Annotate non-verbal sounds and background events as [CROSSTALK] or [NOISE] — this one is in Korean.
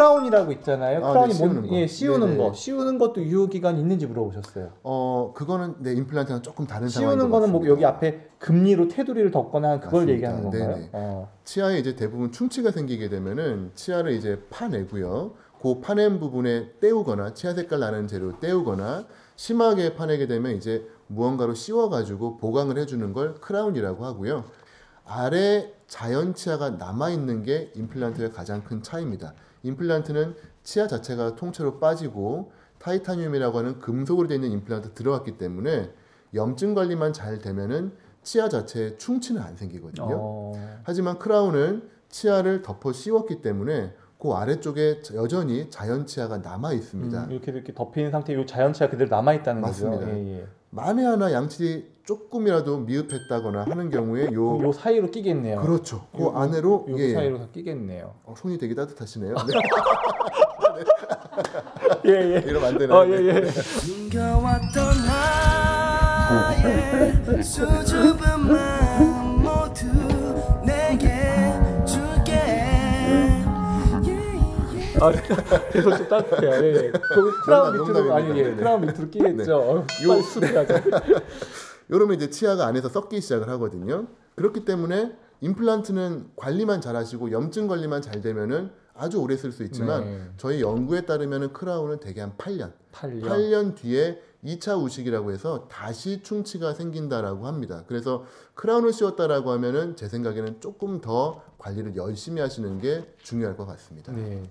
크라운이라고 있잖아요. 아, 크라운이 네, 씌우는 뭔, 거. 예, 씌우는 네네. 거. 씌우는 것도 유효 기간이 있는지 물어보셨어요. 어 그거는 네 임플란트랑 조금 다른 상황인 씌우는 것 거는 뭐. 여기 앞에 금리로 테두리를 덮거나 그걸 맞습니다. 얘기하는 건가요? 네네. 어. 치아에 이제 대부분 충치가 생기게 되면은 치아를 이제 파내고요. 그 파낸 부분에 떼우거나 치아 색깔 나는 재료 떼우거나 심하게 파내게 되면 이제 무언가로 씌워가지고 보강을 해주는 걸 크라운이라고 하고요. 아래 자연 치아가 남아 있는 게 임플란트의 가장 큰 차이입니다. 임플란트는 치아 자체가 통째로 빠지고 타이타늄이라고 하는 금속으로 되어 있는 임플란트 들어갔기 때문에 염증 관리만 잘 되면은 치아 자체에 충치는 안 생기거든요. 어. 하지만 크라운은 치아를 덮어 씌웠기 때문에 그 아래쪽에 여전히 자연 치아가 남아 있습니다. 음, 이렇게 이렇게 덮인 상태 요 자연 치아 그대로 남아 있다는 거죠. 맞습니다. 예, 예. 만에 하나 양치 조금이라도 미흡했다거나 하는 경우에 요 요 사이로 끼겠네요. 그렇죠. 그 요- 안으로 요 예. 사이로 다 끼겠네요. 어, 손이 되게 따뜻하시네요. [LAUGHS] 예, 네. 예. 이러면 안 되나요? 어, 예, 예. 아, 계속 좀 따뜻해요. 예, 예. 농담, 밑으로 아니 예, 농담입니다. 크라운 밑으로 끼겠죠. 네. 어, 빨리 수술하자. 이러면 [LAUGHS] 이제 치아가 안에서 썩기 시작을 하거든요. 그렇기 때문에 임플란트는 관리만 잘하시고 염증 관리만 잘 되면은 아주 오래 쓸 수 있지만 네. 저희 연구에 따르면은 크라운은 대개 한 8년, 8년. 8년 뒤에 2차 우식이라고 해서 다시 충치가 생긴다라고 합니다. 그래서 크라운을 씌웠다라고 하면은 제 생각에는 조금 더 관리를 열심히 하시는 게 중요할 것 같습니다. 네.